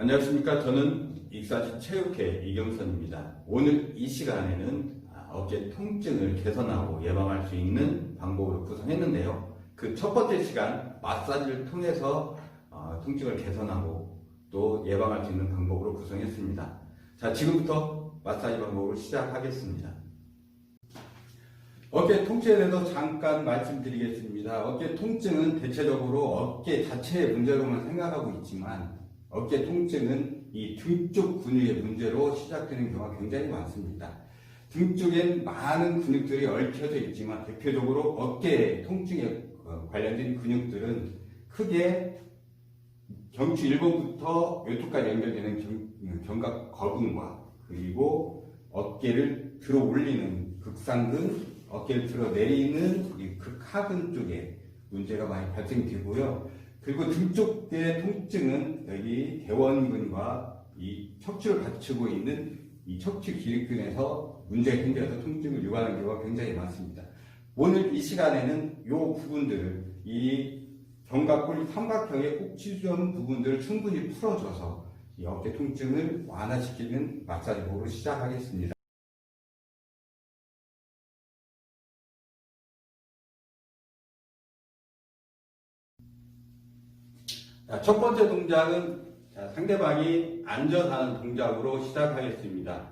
안녕하십니까. 저는 익사시 체육회 이경선입니다. 오늘 이 시간에는 아, 어깨 통증을 개선하고 예방할 수 있는 방법을 구성했는데요. 그 첫 번째 시간 마사지를 통해서 어, 통증을 개선하고 또 예방할 수 있는 방법으로 구성했습니다. 자, 지금부터 마사지 방법을 시작하겠습니다. 어깨 통증에 대해서 잠깐 말씀드리겠습니다. 어깨 통증은 대체적으로 어깨 자체의 문제로만 생각하고 있지만 어깨 통증은 이 등 쪽 근육의 문제로 시작되는 경우가 굉장히 많습니다. 등 쪽엔 많은 근육들이 얽혀져 있지만 대표적으로 어깨 통증에 어, 관련된 근육들은 크게 경추 1번부터 요쪽까지 연결되는 경, 견갑 거근과 그리고 어깨를 들어 올리는 극상근, 어깨를 들어 내리는 이 극하근 쪽에 문제가 많이 발생되고요. 그리고 등 쪽의 통증은 여기 대원근과 이 척추를 받치고 있는 이 척추 기립근에서 문제가 생겨서 통증을 유발하는 경우가 굉장히 많습니다. 오늘 이 시간에는 이 부분들을 이 견갑골 삼각형의 꼭지점 부분들을 충분히 풀어줘서 이 어깨 통증을 완화시키는 마사지 법으로 시작하겠습니다. 자, 첫 번째 동작은 자, 상대방이 앉아서 하는 동작으로 시작하겠습니다.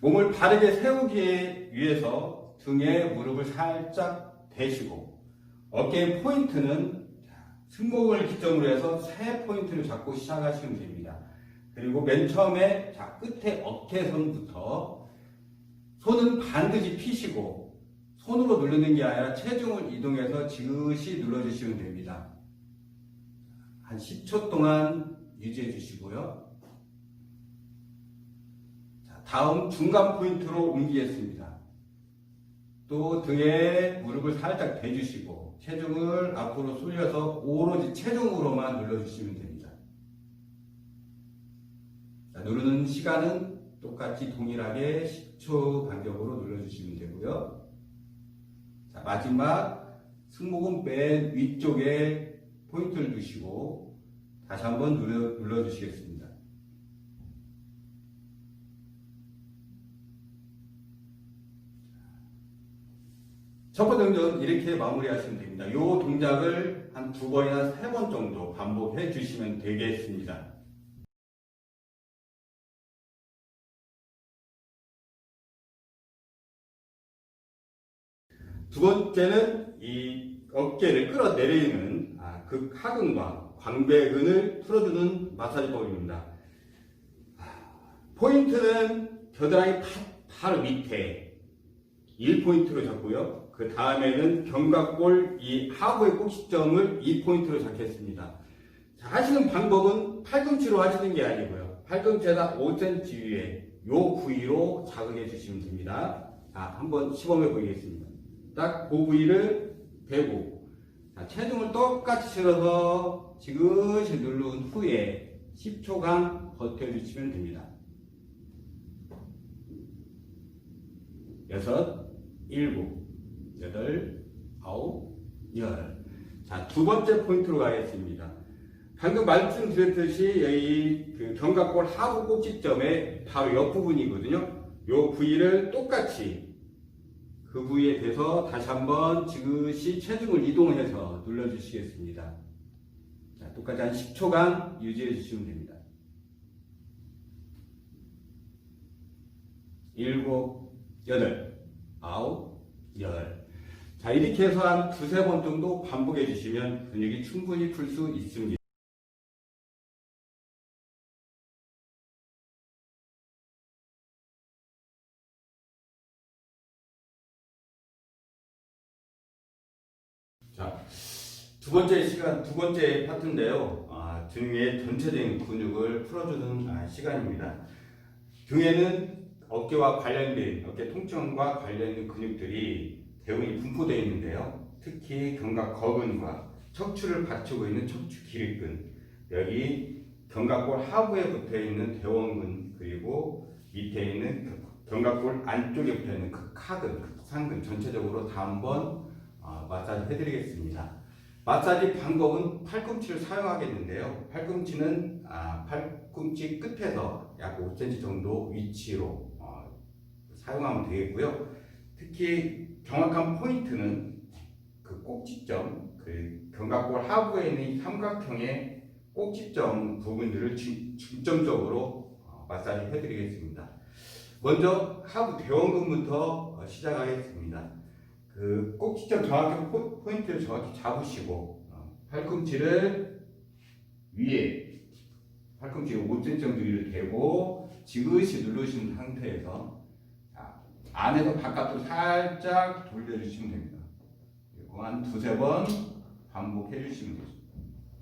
몸을 바르게 세우기 위해서 등에 무릎을 살짝 대시고 어깨의 포인트는 자, 승모근을 기점으로 해서 세 포인트를 잡고 시작하시면 됩니다. 그리고 맨 처음에 자, 끝에 어깨선부터 손은 반드시 피시고 손으로 누르는 게 아니라 체중을 이동해서 지그시 눌러주시면 됩니다. 한 10초 동안 유지해 주시고요. 자, 다음 중간 포인트로 옮기겠습니다. 또 등에 무릎을 살짝 대주시고 체중을 앞으로 쏠려서 오로지 체중으로만 눌러주시면 됩니다. 자, 누르는 시간은 똑같이 동일하게 10초 간격으로 눌러주시면 되고요. 자, 마지막 승모근 맨 위쪽에 포인트를 두시고 다시 한번 눌러, 눌러주시겠습니다. 첫 번째 동작은 이렇게 마무리하시면 됩니다. 이 동작을 한 두 번이나 세 번 정도 반복해 주시면 되겠습니다. 두 번째는 이 어깨를 끌어내리는 아, 극하근과 광배근을 풀어주는 마사지법입니다. 아, 포인트는 겨드랑이 바, 바로 밑에 1포인트로 잡고요. 그 다음에는 견갑골 이 하부의 꼭지점을 2포인트로 잡겠습니다. 자, 하시는 방법은 팔꿈치로 하시는 게 아니고요. 팔꿈치에다 5cm 위에 요 부위로 자극해 주시면 됩니다. 자, 한번 시범해 보이겠습니다. 딱 그 부위를 대고 자, 체중을 똑같이 실어서 지그시 누른 후에 10초간 버텨주시면 됩니다. 여섯, 일곱, 여덟, 아홉, 열. 자, 두 번째 포인트로 가겠습니다. 방금 말씀드렸듯이 여기 그 견갑골 하부 꼭지점의 바로 옆 부분이거든요. 요 부위를 똑같이 그 부위에 대서 다시 한번 지그시 체중을 이동해서 눌러주시겠습니다. 자, 똑같이 한 10초간 유지해 주시면 됩니다. 일곱, 여덟, 아홉, 열. 자, 이렇게 해서 한 두세 번 정도 반복해 주시면 근육이 충분히 풀 수 있습니다. 두 번째 시간, 두 번째 파트인데요. 아, 등의 전체적인 근육을 풀어주는 아, 시간입니다. 등에는 어깨와 관련된, 어깨 통증과 관련된 근육들이 대부분 분포되어 있는데요. 특히 견갑 거근과 척추를 받치고 있는 척추 기립근, 여기 견갑골 하부에 붙어 있는 대원근, 그리고 밑에 있는 견갑골 안쪽에 붙어 있는 극하근, 극상근 전체적으로 다 한번 아, 마사지 해드리겠습니다. 마사지 방법은 팔꿈치를 사용하겠는데요. 팔꿈치는 아, 팔, 팔꿈치 끝에서 약 5cm 정도 위치로 어, 사용하면 되겠고요. 특히 정확한 포인트는 그 꼭지점, 그 견갑골 하부에 있는 이 삼각형의 꼭지점 부분들을 중- 중점적으로 어, 마사지 해드리겠습니다. 먼저 하부 대원근부터 어, 시작하겠습니다. 그 꼭지점 정확히 포- 포인트를 정확히 잡으시고 어, 팔꿈치를 위에 팔꿈치 5cm 정도 위를 대고 지그시 누르신 상태에서 자, 안에서 바깥으로 살짝 돌려주시면 됩니다. 그리고 한 두세 번 반복해 주시면 되죠.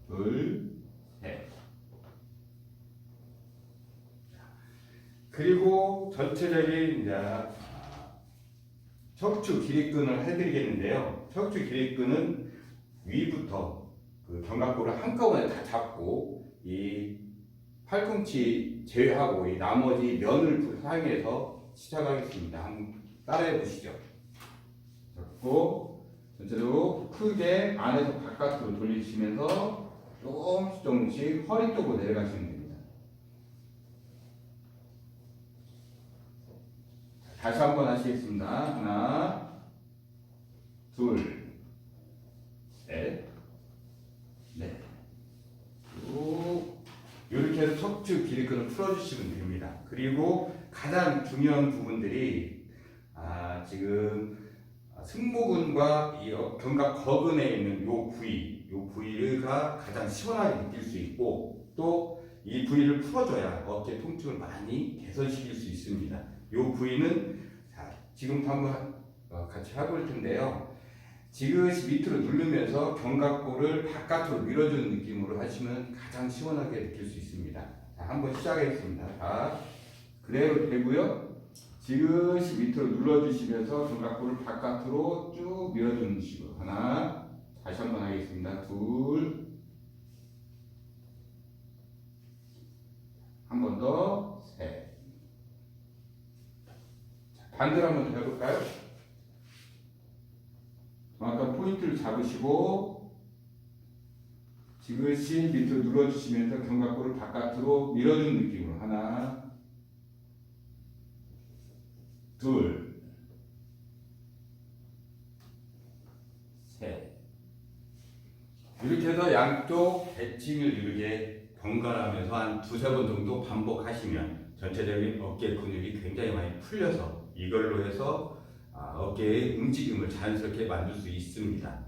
둘, 셋. 그리고 전체적인 이제 아, 척추 기립근을 해드리겠는데요. 척추 기립근은 위부터 그 견갑골을 한꺼번에 다 잡고 이 팔꿈치 제외하고 이 나머지 면을 사용해서 시작하겠습니다. 한번 따라해 보시죠. 잡고 전체적으로 크게 안에서 바깥으로 돌리시면서 조금씩 조금씩 허리 쪽으로 내려가시면 됩니다. 다시 한 번 하시겠습니다. 하나, 둘, 셋, 넷. 쭉 이렇게 해서 척추 기립근을 풀어주시면 됩니다. 그리고 가장 중요한 부분들이 아, 지금 승모근과 이 어- 견갑 거근에 있는 요 부위, 요 부위가 가장 시원하게 느낄 수 있고 또 이 부위를 풀어줘야 어깨 통증을 많이 개선시킬 수 있습니다. 요 부위는 자, 지금 한번 어, 같이 해볼 텐데요. 지그시 밑으로 누르면서 견갑골을 바깥으로 밀어주는 느낌으로 하시면 가장 시원하게 느낄 수 있습니다. 자, 한번 시작하겠습니다. 자, 그대로 되고요. 지그시 밑으로 눌러주시면서 견갑골을 바깥으로 쭉 밀어주는 식으로 하나, 다시 한번 하겠습니다. 둘, 한 번 더, 셋. 자, 반대로 한번 더 해볼까요? 정확한 포인트를 잡으시고 지그시 밑으로 눌러주시면서 견갑골을 바깥으로 밀어주는 느낌으로 하나 둘 셋 이렇게 해서 양쪽 대칭을 이루게 번갈아가면서 한 두세 번 정도 반복하시면 전체적인 어깨 근육이 굉장히 많이 풀려서 이걸로 해서 아, 어깨의 움직임을 자연스럽게 만들 수 있습니다.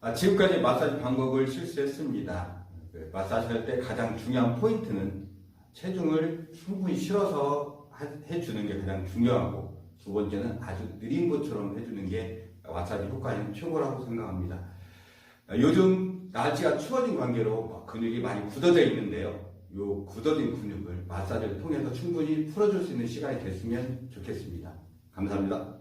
아, 지금까지 마사지 방법을 실수했습니다. 그 마사지 할 때 가장 중요한 포인트는 체중을 충분히 실어서 하- 해주는 게 가장 중요하고 두 번째는 아주 느린 것처럼 해주는 게 마사지 효과는 최고라고 생각합니다. 아, 요즘 날씨가 추워진 관계로 근육이 많이 굳어져 있는데요. 요 굳어진 근육을 마사지를 통해서 충분히 풀어줄 수 있는 시간이 됐으면 좋겠습니다. 감사합니다.